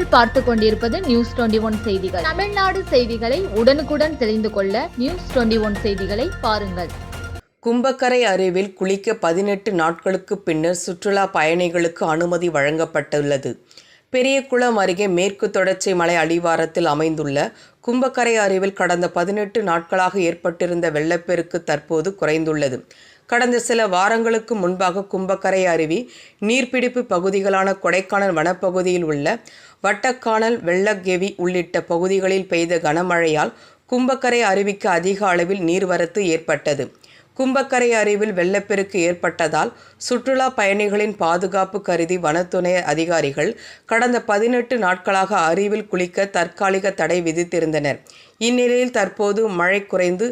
நீங்கள் பார்த்து கொண்டிருப்பது நியூஸ் டுவெண்டி ஒன் செய்திகள். தமிழ்நாடு செய்திகளை உடனுக்குடன் தெரிந்து கொள்ள நியூஸ் டுவெண்டி ஒன் செய்திகளை பாருங்கள். கும்பக்கரை அருவில் குளிக்க பதினெட்டு நாட்களுக்கு பின்னர் சுற்றுலா பயணிகளுக்கு அனுமதி வழங்கப்பட்டுள்ளது. பெரியகுளம் அருகே மேற்கு தொடர்ச்சி மலை அடிவாரத்தில் அமைந்துள்ள கும்பக்கரை அருவில் கடந்த பதினெட்டு நாட்களாக ஏற்பட்டிருந்த வெள்ளப்பெருக்கு தற்போது குறைந்துள்ளது. கடந்த சில வாரங்களுக்கு முன்பாக கும்பக்கரை அருவி நீர்பிடிப்பு பகுதிகளான கொடைக்கானல் வனப்பகுதியில் உள்ள வட்டக்கானல் வெள்ளக்கெவி உள்ளிட்ட பகுதிகளில் பெய்த கனமழையால் கும்பக்கரை அருவிக்கு அதிக அளவில் நீர்வரத்து ஏற்பட்டது. கும்பக்கரை அருவில் வெள்ளப்பெருக்கு ஏற்பட்டதால் சுற்றுலா பயணிகளின் பாதுகாப்பு கருதி வனத்துறை அதிகாரிகள் கடந்த பதினெட்டு நாட்களாக அருவில் குளிக்க தற்காலிக தடை விதித்திருந்தனர். இந்நிலையில் தற்போது மழை குறைந்து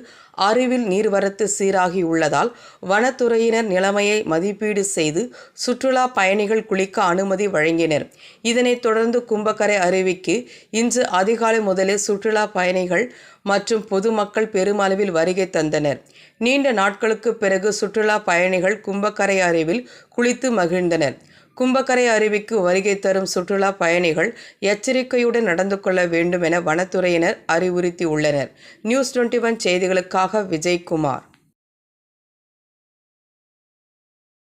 அருவில் நீர்வரத்து சீராகி உள்ளதால் வனத்துறையினர் நிலைமையை மதிப்பீடு செய்து சுற்றுலா பயணிகள் குளிக்க அனுமதி வழங்கினர். இதனைத் தொடர்ந்து கும்பக்கரை அருவிக்கு இன்று அதிகாலை முதலே சுற்றுலா பயணிகள் மற்றும் பொதுமக்கள் பெருமளவில் வருகை தந்தனர். நீண்ட நாட்களுக்கு பிறகு சுற்றுலா பயணிகள் கும்பக்கரை அருவில் குளித்து மகிழ்ந்தனர். கும்பக்கரை அருவிக்கு வருகை தரும் சுற்றுலா பயணிகள் எச்சரிக்கையுடன் நடந்து கொள்ள வேண்டும் என வனத்துறையினர் அறிவுறுத்தியுள்ளனர். நியூஸ் டுவெண்ட்டி ஒன் செய்திகளுக்காக விஜய்குமார்